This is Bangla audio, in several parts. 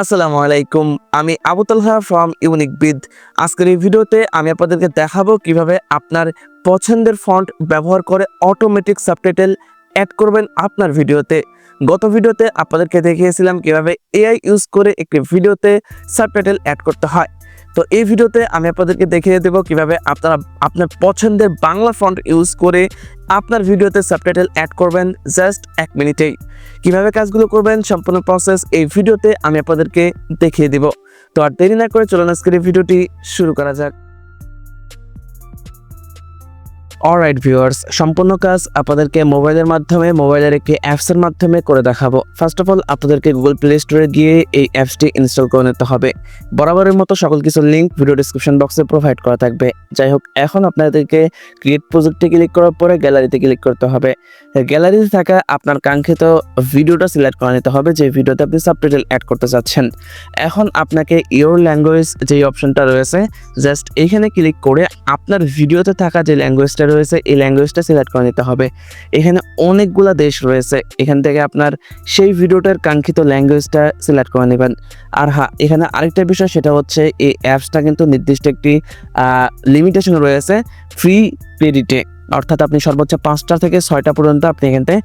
আসসালামু আলাইকুম, আমি আবুতাল হা ফ্রম ইউনিক বিদ আজকের এই ভিডিওতে আমি আপনাদেরকে দেখাবো কীভাবে আপনার পছন্দের ফন্ট ব্যবহার করে অটোমেটিক সাবটাইটেল অ্যাড করবেন আপনার ভিডিওতে। গত ভিডিওতে আপনাদেরকে দেখিয়েছিলাম কীভাবে এআই ইউজ করে একটি ভিডিওতে সাবটাইটেল অ্যাড করতে হয়। তো এই ভিডিওতে আমি আপনাদেরকে দেখিয়ে দেবো কীভাবে আপনারা আপনার পছন্দের বাংলা ফন্ট ইউজ করে আপনার ভিডিওতে সাবটাইটেল অ্যাড করবেন জাস্ট এক মিনিটেই। কীভাবে কাজগুলো করবেন সম্পূর্ণ প্রসেস এই ভিডিওতে আমি আপনাদেরকে দেখিয়ে দিব। তো আর দেরি না করে চলুন আজকের ভিডিওটি শুরু করা যাক। অলরাইট ভিউয়ার্স সম্পূর্ণ কাজ আপনাদেরকে মোবাইলের মাধ্যমে, মোবাইলের একটি অ্যাপসের মাধ্যমে করে দেখাবো। ফার্স্ট অফ অল আপনাদেরকে গুগল প্লে স্টোরে গিয়ে এই অ্যাপসটি ইনস্টল করে নিতে হবে। বরাবরের মতো সকল কিছু লিঙ্ক ভিডিও ডিসক্রিপশন বক্সে প্রোভাইড করা থাকবে। যাই হোক, এখন আপনাদেরকে ক্রিয়েট প্রজেক্টে ক্লিক করার পরে গ্যালারিতে ক্লিক করতে হবে। গ্যালারিতে থাকা আপনার কাঙ্ক্ষিত ভিডিওটা সিলেক্ট করে নিতে হবে, যে ভিডিওতে আপনি সাবটাইটেল অ্যাড করতে চাচ্ছেন। এখন আপনাকে ইওর ল্যাঙ্গুয়েজ যেই অপশনটা রয়েছে জাস্ট এইখানে ক্লিক করে আপনার ভিডিওতে থাকা যে ল্যাঙ্গুয়েজটা রয়েছে, এই ল্যাঙ্গুয়েজটা সিলেক্ট করে নিতে হবে। এখানে অনেকগুলো দেশ রয়েছে, এখান থেকে আপনার সেই ভিডিওটার কাঙ্ক্ষিত ল্যাঙ্গুয়েজটা সিলেক্ট করে নেবেন। আর হ্যাঁ এখানে আরেকটা বিষয়, সেটা হচ্ছে এই অ্যাপসটা কিন্তু নির্দিষ্ট একটি লিমিটেশন রয়েছে ফ্রি ক্রেডিটে অর্থাৎ আপনি সর্বোচ্চ পাঁচটা থেকে ছয়টা পর্যন্ত আপনি এখান থেকে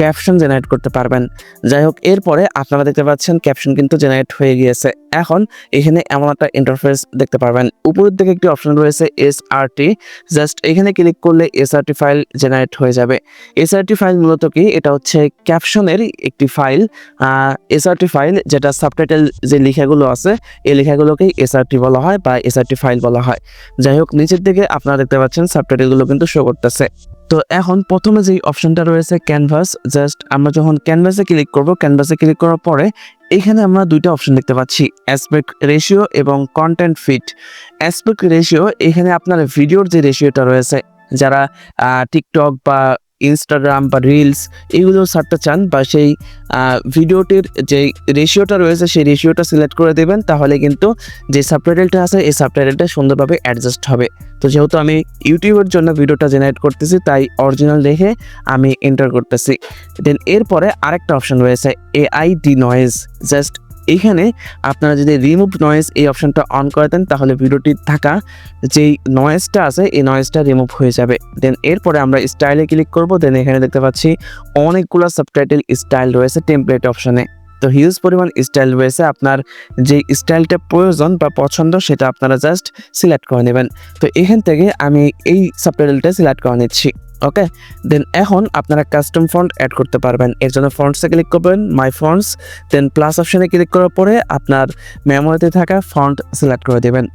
ক্যাপশন জেনারেট করতে পারবেন। যাই হোক এরপরে আপনারা দেখতে পাচ্ছেন ক্যাপশন কিন্তু জেনারেট হয়ে গিয়েছে। এখন এখানে এমন একটা ইন্টারফেস দেখতে পারবেন। উপরের দিকে একটি অপশন রয়েছে এস আর টি জাস্ট এখানে ক্লিক করলে এস আর ফাইল জেনারেট হয়ে যাবে। এস আর ফাইল মূলত কি? এটা হচ্ছে ক্যাপশনের একটি ফাইল এস আর ফাইল যেটা সাবটাইটেল যে লেখাগুলো আছে, এই লেখাগুলোকেই এস আর বলা হয় বা এস আর ফাইল বলা হয়। যাই হোক নিচের দিকে আপনারা দেখতে পাচ্ছেন সাবটাইটেলগুলো কিন্তু শো করতেছে। তো এখন প্রথমে যেই অপশনটা রয়েছে ক্যানভাস জাস্ট আমরা যখন ক্যানভাসে ক্লিক করব ক্যানভাসে ক্লিক করার পরে এখানে আমরা দুইটা অপশন দেখতে পাচ্ছি অ্যাসপেক্ট রেশিও এবং কন্টেন্ট ফিট অ্যাসপেক্ট রেশিও এখানে আপনার ভিডিওর যে রেশিওটা রয়েছে, যারা টিকটক বা ইনস্টাগ্রাম বা রিলস এগুলো ছাড়তে চান বা সেই ভিডিওটির যে রেশিওটা রয়েছে, সেই রেশিওটা সিলেক্ট করে দেবেন, তাহলে কিন্তু যে সাবটাইটেলটা আছে, এই সাবটাইটেলটা সুন্দরভাবে অ্যাডজাস্ট হবে। তো যেহেতু আমি ইউটিউবের জন্য ভিডিওটা জেনারেট করতেছি, তাই অরিজিনাল দেখে আমি এন্টার করতেছি। দেন এরপরে আরেকটা অপশন রয়েছে এআই ডি নয়েজ জাস্ট এইখানে আপনারা যদি রিমুভ নয়েজ এই অপশনটা অন করে দেন, তাহলে ভিডিওটি থাকা যেই নয়েজটা আছে, এই নয়েজটা রিমুভ হয়ে যাবে। দেন এরপরে আমরা স্টাইলে ক্লিক করব। দেন এখানে দেখতে পাচ্ছি অনেকগুলো সাবটাইটেল স্টাইল রয়েছে টেমপ্লেট অপশনে তো হিউজ পরিমাণ স্টাইল রয়েছে। আপনার যে স্টাইলটা প্রয়োজন বা পছন্দ, সেটা আপনারা জাস্ট সিলেক্ট করে নেবেন। তো এখান থেকে আমি এই সাবটাইটেলটা সিলেক্ট করে নিচ্ছি। ওকে দেন এখন আপনারা কাস্টম ফন্ট অ্যাড করতে পারবেন। এর জন্য ফন্টসে ক্লিক করবেন মাই ফন্টস দেন প্লাস অপশানে ক্লিক করার পরে আপনার মেমোরিতে থাকা ফন্ট সিলেক্ট করে দেবেন।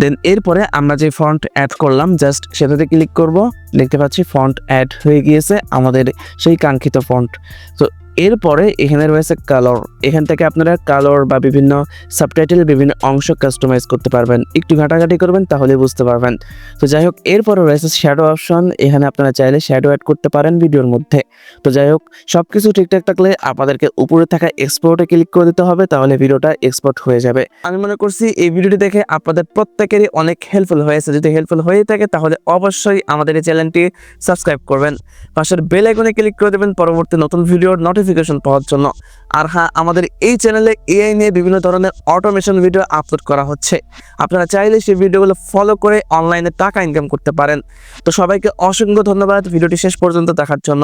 দেন এরপরে আমরা যে ফন্ট অ্যাড করলাম জাস্ট সেটাতে ক্লিক করব। দেখতে পাচ্ছি ফন্ট অ্যাড হয়ে গিয়েছে আমাদের সেই কাঙ্ক্ষিত ফন্ট তো এরপরে এখানে রয়েছে কালার এখান থেকে আপনারা কালার বা বিভিন্ন সাবটাইটেল বিভিন্ন অংশ কাস্টমাইজ করতে পারবেন। একটু ঘাটাঘাটি করবেন তাহলে বুঝতে পারবেন। তো যাই হোক, এরপরে রয়েছে শ্যাডো অপশন এখানে আপনারা চাইলে শ্যাডো অ্যাড করতে পারেন ভিডিওর মধ্যে। তো যাই হোক সব কিছু ঠিকঠাক থাকলে আপনাদেরকে উপরে থাকা এক্সপোর্টে ক্লিক করে দিতে হবে, তাহলে ভিডিওটা এক্সপোর্ট হয়ে যাবে। আমি মনে করছি এই ভিডিওটি দেখে আপনাদের প্রত্যেকেরই অনেক হেল্পফুল হয়েছে। যদি হেল্পফুল হয়ে থাকে, তাহলে অবশ্যই আমাদের এই চ্যানেলটি সাবস্ক্রাইব করবেন। পাশের বেল আইকনে ক্লিক করে দেবেন পরবর্তী নতুন ভিডিওর নোটিফিকেশন পাওয়ার জন্য। আর হ্যাঁ আমাদের এই চ্যানেলে এআই নিয়ে বিভিন্ন ধরনের অটোমেশন ভিডিও আপলোড করা হচ্ছে। আপনারা চাইলে সেই ভিডিওগুলো ফলো করে অনলাইনে টাকা ইনকাম করতে পারেন। তো সবাইকে অসংখ্য ধন্যবাদ ভিডিওটি শেষ পর্যন্ত দেখার জন্য।